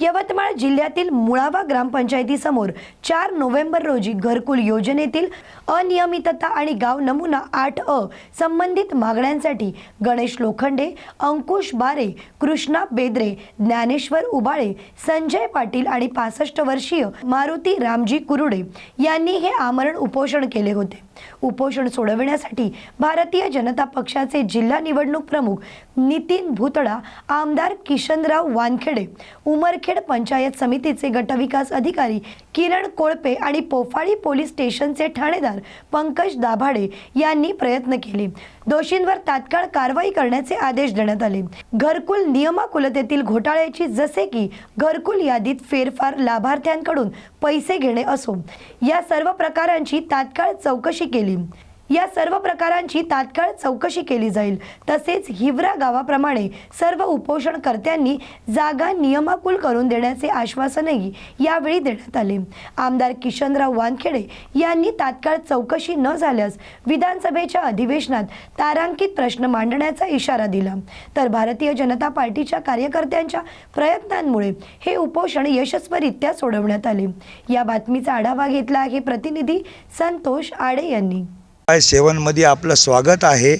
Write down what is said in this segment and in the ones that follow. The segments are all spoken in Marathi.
यवतमाळ जिल्ह्यातील मुळावा ग्रामपंचायतीसमोर चार नोव्हेंबर रोजी घरकुल योजनेतील अनियमितता आणि गाव नमुना आठ अ संबंधित मागण्यांसाठी गणेश लोखंडे अंकुश बारे कृष्णा बेद्रे ज्ञानेश्वर उबाळे संजय पाटील आणि पासष्ट वर्षीय मारुती रामजी कुरुडे यांनी हे आमरण उपोषण केले होते. उपोषण सोडविण्यासाठी भारतीय जनता पक्षाचे जिल्हा निवडणूक प्रमुख नितीन भुतडा आमदार किशनराव वानखेडे उमरखेड पंचायत समितीचे गटविकास अधिकारी किरण कोळपे आणि पोफाळी पोलीस स्टेशनचे ठाणेदार पंकज दाभाडे यांनी प्रयत्न केले. दोषींवर तात्काळ कारवाई करण्याचे आदेश देण्यात आले. घरकुल नियमाकुलतेतील घोटाळ्याची जसे की घरकुल यादीत फेरफार लाभार्थ्यांकडून पैसे घेणे असो या सर्व प्रकारांची तात्काळ चौकशी केली. या सर्व प्रकारांची तात्काळ चौकशी केली जाईल. तसेच हिवरा गावाप्रमाणे सर्व उपोषणकर्त्यांनी जागा नियमाकुल करून देण्याचे आश्वासनही यावेळी देण्यात आले. आमदार किशनराव वानखेडे यांनी तात्काळ चौकशी न झाल्यास विधानसभेच्या अधिवेशनात तारांकित प्रश्न मांडण्याचा इशारा दिला. तर भारतीय जनता पार्टीच्या कार्यकर्त्यांच्या प्रयत्नांमुळे हे उपोषण यशस्वीरित्या सोडवण्यात आले. या बातमीचा आढावा घेतला आहे प्रतिनिधी संतोष आडे यांनी. आय सेवनमध्ये आपलं स्वागत आहे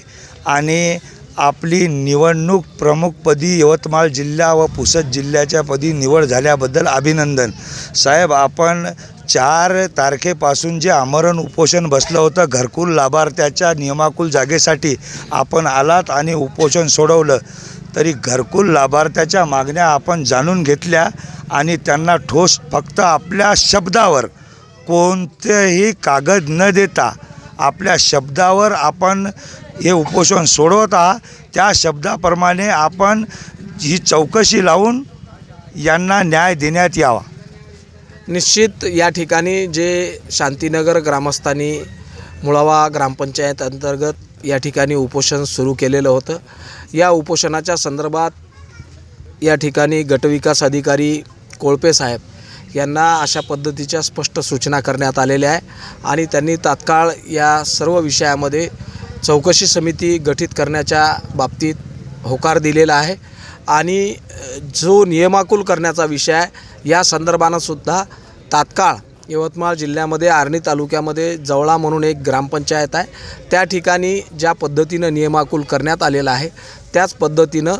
आणि आपली निवडणूक प्रमुखपदी यवतमाळ जिल्हा व पुसद जिल्ह्याच्या पदी निवड झाल्याबद्दल अभिनंदन. साहेब आपण चार तारखेपासून जे आमरण उपोषण बसलं होतं घरकुल लाभार्थ्याच्या नियमाकुल जागेसाठी आपण आलात आणि उपोषण सोडवलं तरी घरकुल लाभार्थ्याच्या मागण्या आपण जाणून घेतल्या आणि त्यांना ठोस फक्त आपल्या शब्दावर कोणतेही कागद न देता आपल्या शब्दावर आपण हे उपोषण सोडवत आहात त्या शब्दाप्रमाणे आपण ही चौकशी लावून यांना न्याय देण्यात यावा. निश्चित या ठिकाणी जे शांतीनगर ग्रामस्थांनी मुळावा ग्रामपंचायत अंतर्गत या ठिकाणी उपोषण सुरू केलेलं होतं. या उपोषणाच्या संदर्भात या ठिकाणी गटविकास अधिकारी कोळपे साहेब यांना अशा पद्धतीच्या स्पष्ट सूचना करण्यात आलेल्या आहे आणि त्यांनी तात्काळ या सर्व विषयामध्ये चौकशी समिती गठीत करण्याच्या बाबतीत होकार दिलेला आहे. आणि जो नियमाकुल करण्याचा विषय आहे या संदर्भानं सुद्धा तात्काळ यवतमाळ जिल्ह्यामध्ये आर्णी तालुक्यामध्ये जवळा म्हणून एक ग्रामपंचायत आहे. त्या ठिकाणी ज्या पद्धतीनं नियमाकुल करण्यात आलेला आहे त्याच पद्धतीनं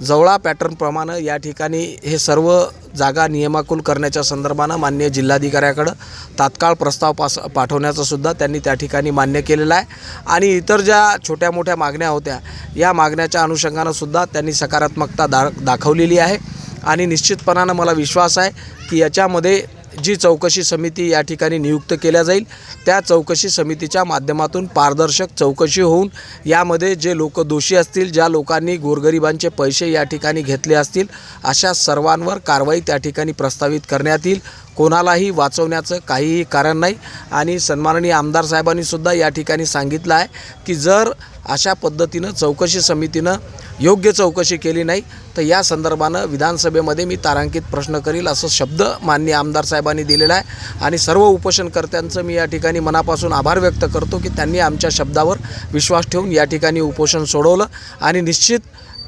जवळा पॅटर्नप्रमाणे या ठिकाणी हे सर्व जागा नियमाकुल करण्याच्या संदर्भानं मान्य जिल्हाधिकाऱ्याकडं तात्काळ प्रस्ताव पास पाठवण्याचं सुद्धा त्यांनी त्या ठिकाणी मान्य केलेलं आहे. आणि इतर ज्या छोट्या मोठ्या मागण्या होत्या या मागण्याच्या अनुषंगानं सुद्धा त्यांनी सकारात्मकता दा दाखवलेली आहे. आणि निश्चितपणानं मला विश्वास आहे की याच्यामध्ये जी चौकशी समिती या ठिकाणी नियुक्त केल्या जाईल त्या चौकशी समितीच्या माध्यमातून पारदर्शक चौकशी होऊन यामध्ये जे लोक दोषी असतील ज्या लोकांनी गोरगरिबांचे पैसे या ठिकाणी घेतले असतील अशा सर्वांवर कारवाई त्या ठिकाणी प्रस्तावित करण्यात येईल. कोणालाही वाचवण्याचं काहीही कारण नाही. आणि सन्माननीय आमदार साहेबांनी सुद्धा या ठिकाणी सांगितलं आहे की जर अशा पद्धतीनं चौकशी समितीनं योग्य चौकशी केली नाही तर या संदर्भानं विधानसभेमध्ये मी तारांकित प्रश्न करील असं शब्द माननीय आमदार साहेबांनी दिलेला आहे. आणि सर्व उपोषणकर्त्यांचं मी या ठिकाणी मनापासून आभार व्यक्त करतो की त्यांनी आमच्या शब्दावर विश्वास ठेवून या ठिकाणी उपोषण सोडवलं. आणि निश्चित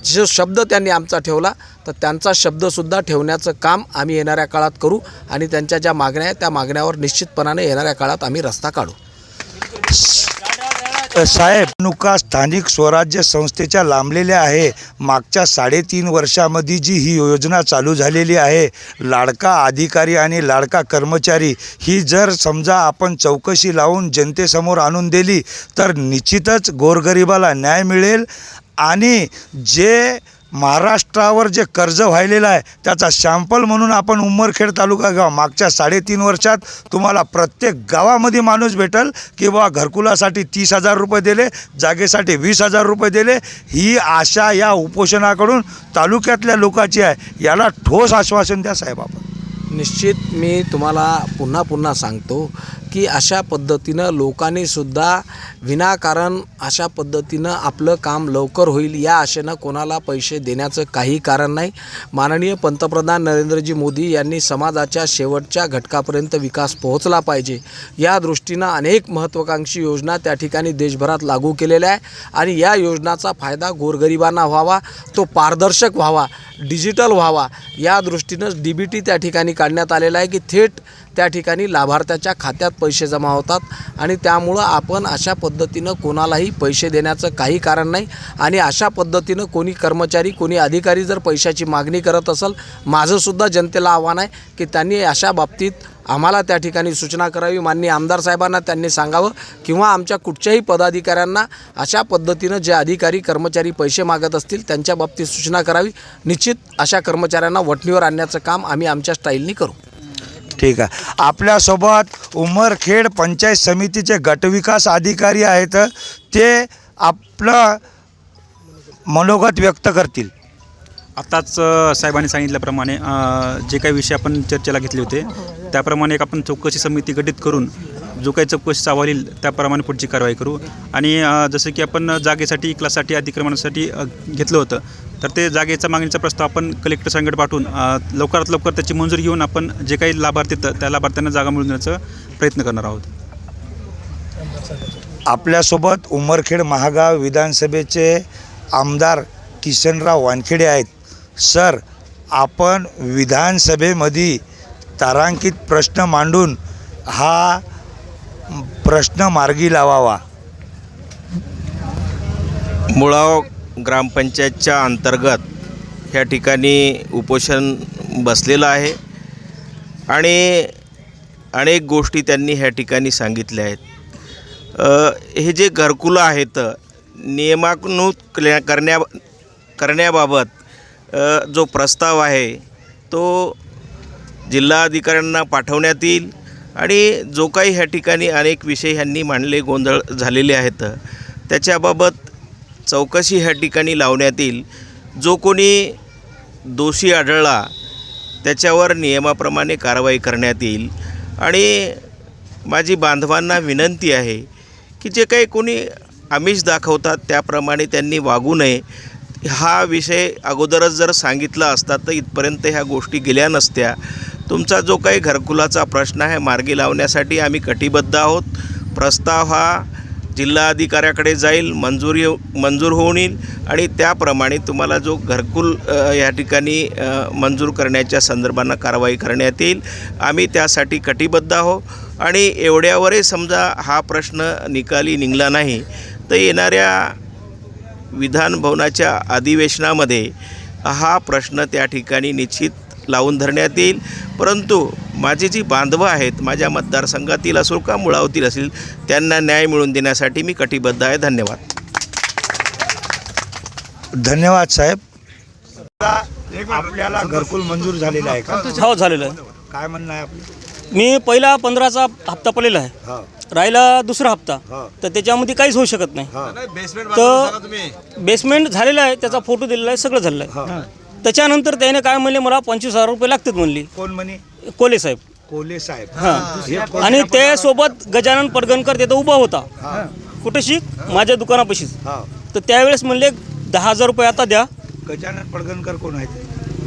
जो शब्द त्यांनी आमचा ठेवला तर त्यांचा शब्दसुद्धा ठेवण्याचं काम आम्ही येणाऱ्या काळात करू आणि त्यांच्या ज्या मागण्या आहेत त्या मागण्यावर निश्चितपणाने येणाऱ्या काळात आम्ही रस्ता काढू. साहेब नुका स्थानिक स्वराज्य संस्थेच्या लांबलेल्या आहे. मागच्या साडेतीन वर्षामध्ये जी ही योजना चालू झालेली आहे लाडका अधिकारी आणि लाडका कर्मचारी ही जर समजा आपण चौकशी लावून जनतेसमोर आणून दिली तर निश्चितच गोरगरिबाला न्याय मिळेल. आणि जे महाराष्ट्रावर जे कर्ज व्हायलेलं आहे त्याचा शॅम्पल म्हणून आपण उमरखेड तालुका गाव मागच्या साडेतीन वर्षात तुम्हाला प्रत्येक गावामध्ये माणूस भेटल की बा घरकुलासाठी तीस हजार रुपये दिले जागेसाठी वीस हजार रुपये दिले. ही आशा या उपोषणाकडून तालुक्यातल्या लोकांची आहे. याला ठोस आश्वासन द्या साहेब आपण. निश्चित मी तुम्हाला पुन्हा पुन्हा सांगतो की अशा पद्धतीनं लोकांनीसुद्धा विनाकारण अशा पद्धतीनं आपलं काम लवकर होईल या आशेनं कोणाला पैसे देण्याचं काही कारण नाही. माननीय पंतप्रधान नरेंद्रजी मोदी यांनी समाजाच्या शेवटच्या घटकापर्यंत विकास पोहोचला पाहिजे. या दृष्टीनं अनेक महत्त्वाकांक्षी योजना त्या ठिकाणी देशभरात लागू केलेल्या आहे आणि या योजनाचा फायदा गोरगरिबांना व्हावा तो पारदर्शक व्हावा डिजिटल व्हावा या दृष्टीनं डी बी टी त्या ठिकाणी काढण्यात आलेला आहे की थेट त्या ठिकाणी लाभार्थ्याच्या खात्यात पैसे जमा होतात आणि त्यामुळं आपण अशा पद्धतीनं कोणालाही पैसे देण्याचं काही कारण नाही. आणि अशा पद्धतीनं कोणी कर्मचारी कोणी अधिकारी जर पैशाची मागणी करत असेल माझंसुद्धा जनतेला आव्हान आहे की त्यांनी अशा बाबतीत आम्हाला त्या ठिकाणी सूचना करावी. माननीय आमदार साहेबांना त्यांनी सांगावं किंवा आमच्या कुठच्याही पदाधिकाऱ्यांना अशा पद्धतीनं जे अधिकारी कर्मचारी पैसे मागत असतील त्यांच्या बाबतीत सूचना करावी. निश्चित अशा कर्मचाऱ्यांना वटणीवर आणण्याचं काम आम्ही आमच्या स्टाईलनी करू. ठीक आहे. आपल्यासोबत उमरखेड पंचायत समितीचे गटविकास अधिकारी आहेत ते आपलं मनोगत व्यक्त करतील. आत्ताच अ, साहेबांनी सांगितल्याप्रमाणे अ, जे काही विषय आपण चर्चेला घेतले होते त्याप्रमाणे एक आपण चौकशी समिती गठीत करून जो काही चौकशी अहवाल येईल त्याप्रमाणे पुढची कारवाई करू. आणि जसं की आपण जागेसाठी क्लाससाठी अतिक्रमणासाठी घेतलं होतं तर ते जागेचा मागणीचा प्रस्ताव आपण कलेक्टर संघट पाठवून लवकरात लवकर त्याची मंजुरी घेऊन आपण जे काही लाभार्थी त्या लाभार्थ्यांना जागा मिळवून देण्याचा प्रयत्न करणार आहोत. आपल्यासोबत उमरखेड महागाव विधानसभेचे आमदार किशनराव वानखेडे आहेत. सर आपण विधानसभेमध्ये तारांकित प्रश्न मांडून हा प्रश्न मार्गी लावावा. मुळाव ग्रामपंचायतच्या अंतर्गत ह्या ठिकाणी उपोषण बसलेलं आहे. आणि अनेक गोष्टी त्यांनी ह्या ठिकाणी सांगितल्या आहेत. हे जे घरकुलं आहेत नियमानुत करण्या करण्याबाबत जो प्रस्ताव आहे तो जिल्हाधिकाऱ्यांना पाठवण्यात येईल. आणि जो काही ह्या ठिकाणी अनेक विषय ह्यांनी मांडले गोंधळ झालेले आहेत त्याच्याबाबत चौकशी ह्या ठिकाणी लावण्यात येईल. जो कोणी दोषी आढळला त्याच्यावर नियमाप्रमाणे कारवाई करण्यात येईल. आणि माझी बांधवांना विनंती आहे की जे काही कोणी आमिष दाखवतात त्याप्रमाणे त्यांनी वागू नये. हा विषय अगोदरच जर सांगितला असता तर इथपर्यंत ह्या गोष्टी गेल्या नसत्या. तुमचा जो काही घरकुलाचा प्रश्न आहे मार्गी लावण्यासाठी आम्ही कटिबद्ध आहोत. प्रस्ताव हा जिल्हाधिकाऱ्याकडे जाईल मंजुरी मंजूर होऊन येईल आणि त्याप्रमाणे तुम्हाला जो घरकुल या ठिकाणी मंजूर करण्याच्या संदर्भानं कारवाई करण्यात येईल. आम्ही त्यासाठी कटिबद्ध आहो आणि एवढ्यावरही समजा हा प्रश्न निकाली निघला नाही तर येणाऱ्या विधानभवनाच्या अधिवेशनामध्ये हा प्रश्न त्या ठिकाणी निश्चित लावून धरण्यात येईल. परंतु माझी जी बांधवं आहेत माझ्या मतदारसंघातील असो का मुळावतील असतील त्यांना न्याय मिळवून देण्यासाठी मी कटिबद्ध आहे. धन्यवाद. धन्यवाद साहेब. आपल्याला घरकुल मंजूर झालेलं आहे का? हो झालेलं आहे. काय म्हणणं आहे आपलं? मी पहिला पंधराचा हप्ता पडलेला आहे. हा. राहिला दुसरा हप्ता. हा. तर त्याच्यामध्ये काहीच होऊ शकत नाही. हा. तर बेसमेंट झालेला आहे त्याचा फोटो दिलेला आहे सगळं झालेलं आहे. त्याच्यानंतर त्याने काय म्हणले मला पंचवीस हजार रुपये लागतात म्हणली. कोण म्हणे? कोले साहेब. कोले साहेब. हां. हे. कोण- आणि त्यासोबत गजानन पडगणकर तिथं उभा होता. कुठं शिक माझ्या दुकानापाशीच. हा. तर त्यावेळेस म्हणले दहा हजार रुपये आता द्या. गजानन पडगणकर कोण आहेत?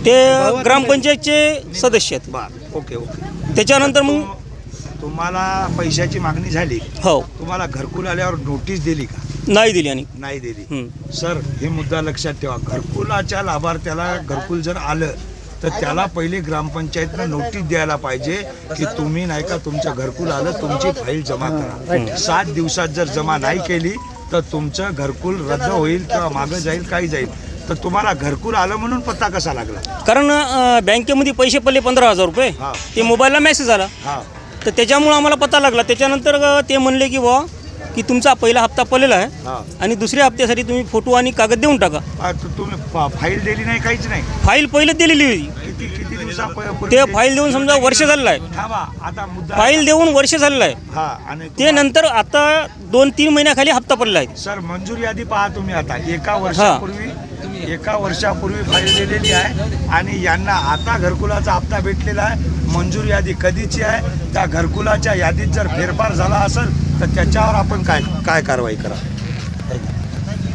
ते ग्रामपंचायतचे सदस्य आहेत. बर. Okay okay. त्याच्यानंतर मग तुम्हाला पैशाची मागणी झाली. हो. तुम्हाला घरकुल आल्यावर नोटीस दिली का? नाही दिली आणि नाही दिली. सर हे मुद्दा लक्षात ठेवा. घरकुलाच्या लाभार्थ्याला घरकुल जर आलं तर त्याला पहिले ग्रामपंचायतनं नोटीस द्यायला पाहिजे की तुम्ही नाही का तुमचं घरकुल आलं तुमची फाईल जमा करा. सात दिवसात जर जमा नाही केली तर तुमचं घरकुल रद्द होईल किंवा मागं जाईल काही जाईल. तर तुम्हाला घरकुल आलं म्हणून पत्ता कसा लागला? कारण बँकेमध्ये पैसे पडले पंधरा हजार रुपये. ते मोबाईलला मेसेज आला. तर त्याच्यामुळं आम्हाला पत्ता लागला. त्याच्यानंतर ते म्हणले की बुवा की तुमचा पहिला हप्ता पडलेला आहे आणि दुसऱ्या हप्त्यासाठी तुम्ही फोटो आणि कागद देऊन टाका. आ, तुम्ही फा- फाईल दिली नाही काहीच नाही. फाईल पहिले दिलेली होती. किती किती दिवसापूर्वी ते फाईल देऊन समजा वर्ष झालेलं आहे. थांबा आता मुद्दा फाईल देऊन वर्ष झालेलं आहे. हा आणि ते नंतर आता दोन तीन महिन्याखाली हप्ता पडला आहे. सर मंजूर यादी पहा तुम्ही आता. एका वर्षापूर्वी एका वर्षापूर्वी फाईल दिलेली आहे आणि यांना आता घरकुलाचा हप्ता भेटलेला आहे. मंजूर यादी कधीची आहे? त्या घरकुलाच्या यादीत जर फेरफार झाला असेल तर त्याच्यावर आपण काय काय कारवाई करा.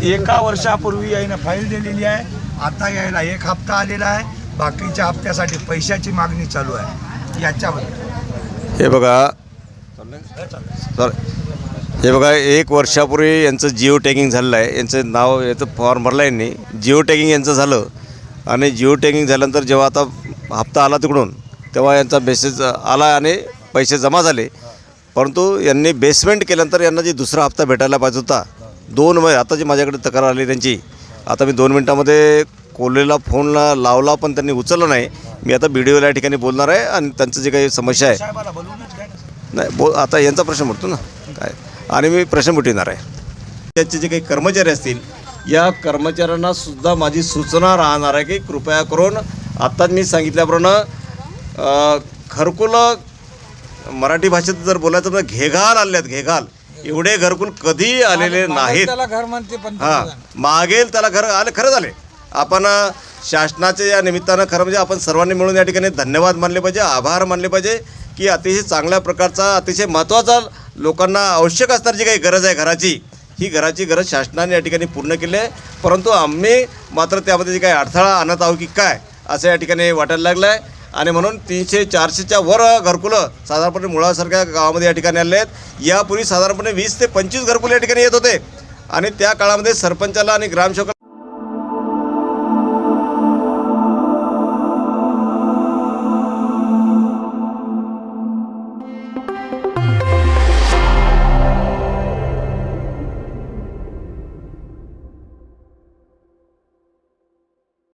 एका वर्षापूर्वी यायनं फाईल दिलेली आहे. आता यायला एक हप्ता आलेला आहे. बाकीच्या हप्त्यासाठी पैशाची मागणी चालू आहे. याच्याबद्दल हे बघा. सर. हे बघा एक वर्षापूर्वी यांचं जिओ टॅगिंग झालेलं आहे. यांचं नाव याचं फॉर्म भरला यांनी. जिओ टॅगिंग यांचं झालं. आणि जिओ टॅगिंग झाल्यानंतर जेव्हा आता हप्ता आला तिकडून तेव्हा यांचा मेसेज आला आणि पैसे जमा झाले. परंतु यांनी बेसमेंट केल्यानंतर यांना जे दुसरा हप्ता भेटायला पाहिजे होता दोन वय आता जी माझ्याकडे तक्रार आली त्यांची आता मी दोन मिनटामध्ये कोल्हेला फोनला लावला पण त्यांनी उचलला नाही. मी आता बी डी या ठिकाणी बोलणार आहे आणि त्यांचं जे काही समस्या आहे. नाही बो आता यांचा प्रश्न उठतो ना. काय? आणि मी प्रश्न मिटविणार आहे. त्याचे जे काही कर्मचारी असतील या कर्मचाऱ्यांना सुद्धा माझी सूचना राहणार आहे की कृपया करून आत्ताच मी सांगितल्याप्रमाणे अ, मराठी भाषेत जर बोलायचं तर घेघाल आले आहेत घेघाल. एवढे घरकुल कधी आलेले नाहीत. हां मागेल त्याला घर आले खरं झाले. आपण शासनाच्या या निमित्तानं खरं म्हणजे आपण सर्वांनी मिळून या ठिकाणी धन्यवाद मानले पाहिजे आभार मानले पाहिजे की अतिशय चांगल्या प्रकारचा अतिशय महत्त्वाचा लोकांना आवश्यक असणारी जी काही गरज आहे घराची ही घराची गरज शासनाने या ठिकाणी पूर्ण केली आहे. परंतु आम्ही मात्र त्यामध्ये जे काही अडथळा आणत आहोत की काय असं या ठिकाणी वाटायला लागलं आहे आणि म्हणून तीनशे चारशेच्या वर घरकुलं साधारणपणे मुळासारख्या गावामध्ये या ठिकाणी आले आहेत. यापूर्वी साधारणपणे वीस ते पंचवीस घरकुलं या ठिकाणी येत होते. आणि त्या काळामध्ये सरपंचाला आणि ग्रामसेवक